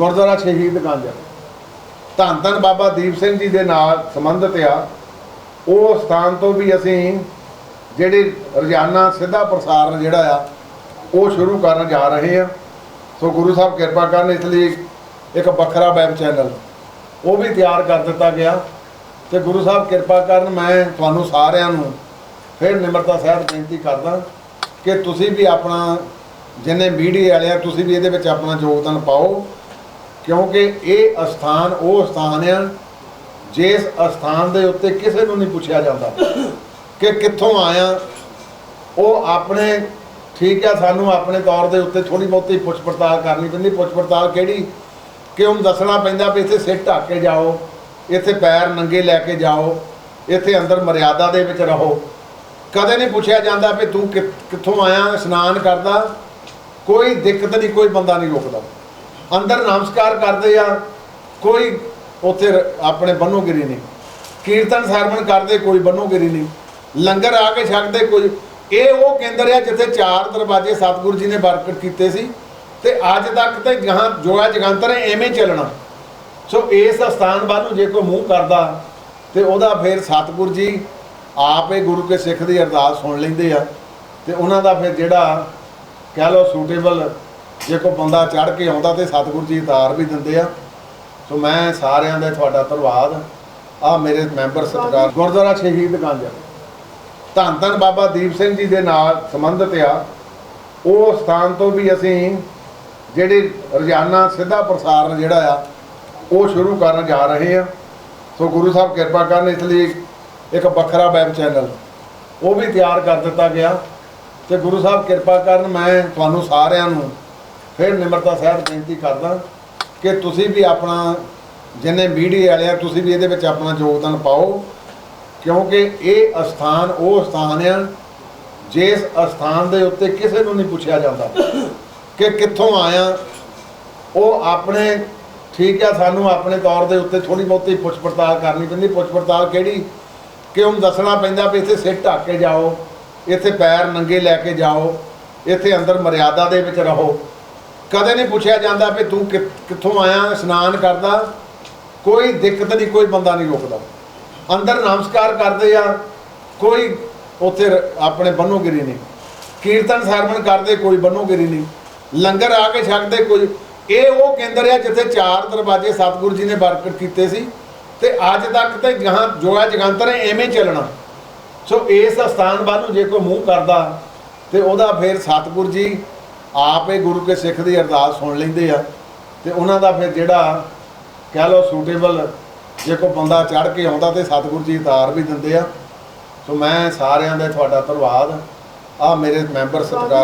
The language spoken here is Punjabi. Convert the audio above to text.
ਗੁਰਦੁਆਰਾ ਸ਼ਹੀਦ ਗੰਜ ਧੰਨ ਧੰਨ ਬਾਬਾ ਦੀਪ ਸਿੰਘ ਜੀ ਦੇ ਨਾਲ ਸੰਬੰਧਿਤ ਆ। ਉਹ ਸਥਾਨ ਤੋਂ ਵੀ ਅਸੀਂ ਜਿਹੜੇ ਰੋਜ਼ਾਨਾ ਸਿੱਧਾ ਪ੍ਰਸਾਰਣ ਜਿਹੜਾ ਆ, ਉਹ ਸ਼ੁਰੂ ਕਰਨ ਜਾ ਰਹੇ ਆ। ਸੋ ਗੁਰੂ ਸਾਹਿਬ ਕਿਰਪਾ ਕਰਨ ਇਸ ਲਈ ਇੱਕ ਵੱਖਰਾ ਵੈਬ ਚੈਨਲ ਉਹ ਵੀ ਤਿਆਰ ਕਰ ਦਿੱਤਾ ਗਿਆ। ਤੇ ਗੁਰੂ ਸਾਹਿਬ ਕਿਰਪਾ ਕਰਨ ਮੈਂ ਤੁਹਾਨੂੰ ਸਾਰਿਆਂ ਨੂੰ ਫਿਰ ਨਿਮਰਤਾ ਸਾਹਿਬ ਬੇਨਤੀ ਕਰਦਾ ਕਿ ਤੁਸੀਂ ਵੀ ਆਪਣਾ ਜਿੰਨੇ ਮੀਡੀਆ ਵਾਲੇ ਆ, ਤੁਸੀਂ ਵੀ ਇਹਦੇ ਵਿੱਚ ਆਪਣਾ ਯੋਗਦਾਨ ਪਾਓ। ਕਿਉਂਕਿ ਇਹ ਅਸਥਾਨ, ਉਹ ਅਸਥਾਨ ਆ, ਜਿਸ ਅਸਥਾਨ ਦੇ ਉੱਤੇ ਕਿਸੇ ਨੂੰ ਨਹੀਂ ਪੁੱਛਿਆ ਜਾਂਦਾ। ਕਿ ਕਿੱਥੋਂ ਆਇਆ, ਉਹ ਆਪਣੇ, ਠੀਕ ਆ, ਸਾਨੂੰ ਆਪਣੇ ਤੌਰ ਦੇ ਉੱਤੇ ਥੋੜੀ ਬਹੁਤੀ ਪੁੱਛ ਪੜਤਾਲ ਕਰਨੀ ਪੈਂਦੀ। ਪੁੱਛ ਪੜਤਾਲ ਕਿਹੜੀ? ਕਿ ਉਹਨੂੰ ਦੱਸਣਾ ਪੈਂਦਾ ਵੀ ਇੱਥੇ ਸਿਰ ਢੱਕ ਕੇ ਜਾਓ, ਇੱਥੇ ਪੈਰ ਨੰਗੇ ਲੈ ਕੇ ਜਾਓ, ਇੱਥੇ ਅੰਦਰ ਮਰਿਆਦਾ ਦੇ ਵਿੱਚ ਰਹੋ। ਕਦੇ ਨਹੀਂ ਪੁੱਛਿਆ ਜਾਂਦਾ ਵੀ ਤੂੰ ਕਿ- ਕਿੱਥੋਂ ਆਇਆ, ਇਸ਼ਨਾਨ ਕਰਦਾ। ਕੋਈ ਦਿੱਕਤ ਨਹੀਂ, ਕੋਈ ਬੰਦਾ ਨਹੀਂ ਰੋਕਦਾ। ਅੰਦਰ ਨਮਸਕਾਰ ਕਰਦੇ ਆ, ਕੋਈ ਉੱਥੇ ਆਪਣੇ ਬੰਨੋਗਿਰੀ ਨਹੀਂ। ਕੀਰਤਨ ਸਰਵਣ ਕਰਦੇ, ਕੋਈ ਬੰਨੋਗਿਰੀ ਨਹੀਂ। ਲੰਗਰ ਆ ਕੇ ਛਕਦੇ, ਕੋਈ ਇਹ ਉਹ ਕੇਂਦਰ ਆ ਜਿੱਥੇ ਚਾਰ ਦਰਵਾਜ਼ੇ ਸਤਿਗੁਰੂ ਜੀ ਨੇ ਬਰਕਤ ਕੀਤੇ ਸੀ ਤੇ ਅੱਜ ਤੱਕ ਤੇ ਜਹਾਂ ਜੋਗਾ ਜਗੰਤਰ ਹੈ, ਐਵੇਂ ਚੱਲਣਾ। ਸੋ ਇਸ ਸਥਾਨ ਵੱਲ ਨੂੰ ਜੇ ਕੋਈ ਮੂੰਹ ਕਰਦਾ ਤੇ ਉਹਦਾ ਫਿਰ ਸਤਿਗੁਰੂ ਜੀ ਆਪ ਹੀ ਗੁਰੂ ਕੇ ਸਿੱਖ ਦੀ ਅਰਦਾਸ ਸੁਣ ਲੈਂਦੇ ਆ ਤੇ ਉਹਨਾਂ ਦਾ ਫਿਰ ਜਿਹੜਾ ਕਹਿ ਲਓ ਸੂਟੇਬਲ ਜੇ ਕੋਈ ਬੰਦਾ ਚੜ ਕੇ ਆਉਂਦਾ ਤੇ ਸਤਿਗੁਰੂ ਜੀ ਉਤਾਰ ਵੀ ਦਿੰਦੇ ਆ। ਸੋ ਮੈਂ ਸਾਰਿਆਂ ਦਾ ਤੁਹਾਡਾ ਧੰਨਵਾਦ। ਆ ਮੇਰੇ ਮੈਂਬਰ ਸਤਿਕਾਰ, ਗੁਰਦੁਆਰਾ ਸ਼ਹੀਦ ਗੰਜ। ਧੰਨ ਧੰਨ ਬਾਬਾ ਦੀਪ ਸਿੰਘ ਜੀ ਦੇ ਨਾਲ ਸੰਬੰਧਿਤ ਆ। ਉਹ ਸਥਾਨ ਤੋਂ ਵੀ ਅਸੀਂ ਜਿਹੜੇ ਰੋਜ਼ਾਨਾ ਸਿੱਧਾ ਪ੍ਰਸਾਰਣ ਜਿਹੜਾ ਆ, ਉਹ ਸ਼ੁਰੂ ਕਰਨ ਜਾ ਰਹੇ ਆ। ਸੋ ਗੁਰੂ ਸਾਹਿਬ ਕਿਰਪਾ ਕਰਨ, ਇਸ ਲਈ ਇੱਕ ਵੱਖਰਾ ਵੈਬ ਚੈਨਲ ਉਹ ਵੀ ਤਿਆਰ ਕਰ ਦਿੱਤਾ ਗਿਆ। ਤੇ ਗੁਰੂ ਸਾਹਿਬ ਕਿਰਪਾ ਕਰਨ, ਮੈਂ ਤੁਹਾਨੂੰ ਸਾਰਿਆਂ ਨੂੰ ਫਿਰ ਨਿਮਰਤਾ ਸਾਹਿਬ ਬੇਨਤੀ ਕਰਦਾ ਕਿ ਤੁਸੀਂ ਵੀ ਆਪਣਾ ਜਿੰਨੇ ਮੀਡੀਆ ਵਾਲੇ ਆ, ਤੁਸੀਂ ਵੀ ਇਹਦੇ ਵਿੱਚ ਆਪਣਾ ਯੋਗਦਾਨ ਪਾਓ, ਕਿਉਂਕਿ ਇਹ ਅਸਥਾਨ, ਉਹ ਅਸਥਾਨ ਆ, ਜਿਸ ਅਸਥਾਨ ਦੇ ਉੱਤੇ ਕਿਸੇ ਨੂੰ ਨਹੀਂ ਪੁੱਛਿਆ ਜਾਂਦਾ ਕਿ ਕਿੱਥੋਂ ਆਇਆ। ਉਹ ਆਪਣੇ, ਠੀਕ ਆ, ਸਾਨੂੰ ਆਪਣੇ ਤੌਰ ਦੇ ਉੱਤੇ ਥੋੜੀ ਬਹੁਤੀ ਪੁੱਛ ਪੜਤਾਲ ਕਰਨੀ ਪੈਂਦੀ। ਪੁੱਛ ਪੜਤਾਲ ਕਿਹੜੀ? ਕਿ ਉਹਨੂੰ ਦੱਸਣਾ ਪੈਂਦਾ ਵੀ ਇੱਥੇ ਸਿਰ ਢੱਕ ਕੇ ਜਾਓ, ਇੱਥੇ ਪੈਰ ਨੰਗੇ ਲੈ ਕੇ ਜਾਓ, ਇੱਥੇ ਅੰਦਰ ਮਰਿਆਦਾ ਦੇ ਵਿੱਚ ਰਹੋ। ਕਦੇ ਨਹੀਂ ਪੁੱਛਿਆ ਜਾਂਦਾ ਵੀ ਤੂੰ ਕਿ- ਕਿੱਥੋਂ ਆਇਆ, ਇਸ਼ਨਾਨ ਕਰਦਾ। ਕੋਈ ਦਿੱਕਤ ਨਹੀਂ, ਕੋਈ ਬੰਦਾ ਨਹੀਂ ਰੋਕਦਾ। ਅੰਦਰ ਨਮਸਕਾਰ ਕਰਦੇ ਆ, ਕੋਈ ਉੱਥੇ ਆਪਣੇ ਬੰਨੋਗਿਰੀ ਨਹੀਂ। ਕੀਰਤਨ ਸਰਵਣ ਕਰਦੇ, ਕੋਈ ਬੰਨੋਗਿਰੀ ਨਹੀਂ। ਲੰਗਰ ਆ ਕੇ ਛਕਦੇ, ਕੋਈ। ਇਹ ਉਹ ਕੇਂਦਰ ਆ ਜਿੱਥੇ ਚਾਰ ਦਰਵਾਜ਼ੇ ਸਤਿਗੁਰੂ ਜੀ ਨੇ ਬਰਕਤ ਕੀਤੇ ਸੀ ਤੇ ਅੱਜ ਤੱਕ ਤੇ ਜਹਾਂ ਜੋਗਾ ਜਗੰਤਰ ਹੈ, ਐਵੇਂ ਚੱਲਣਾ। ਸੋ ਇਸ ਸਥਾਨ ਵੱਲ ਨੂੰ ਜੇ ਕੋਈ ਮੂੰਹ ਕਰਦਾ, ਤੇ ਉਹਦਾ ਫਿਰ ਸਤਿਗੁਰੂ ਜੀ ਆਪ ਹੀ ਗੁਰੂ ਕੇ ਸਿੱਖ ਦੀ ਅਰਦਾਸ ਸੁਣ ਲੈਂਦੇ ਆ। ਤੇ ਉਹਨਾਂ ਦਾ ਫਿਰ ਜਿਹੜਾ ਕਹਿ ਲਓ ਸੂਟੇਬਲ ਜੇ ਕੋਈ ਬੰਦਾ ਚੜ ਕੇ ਆਉਂਦਾ ਤੇ ਸਤਿਗੁਰੂ ਜੀ ਉਤਾਰ ਵੀ ਦਿੰਦੇ ਆ। ਸੋ ਮੈਂ ਸਾਰਿਆਂ ਦਾ ਤੁਹਾਡਾ ਧੰਨਵਾਦ। ਆ ਮੇਰੇ ਮੈਂਬਰ ਸਤਿਕਾਰ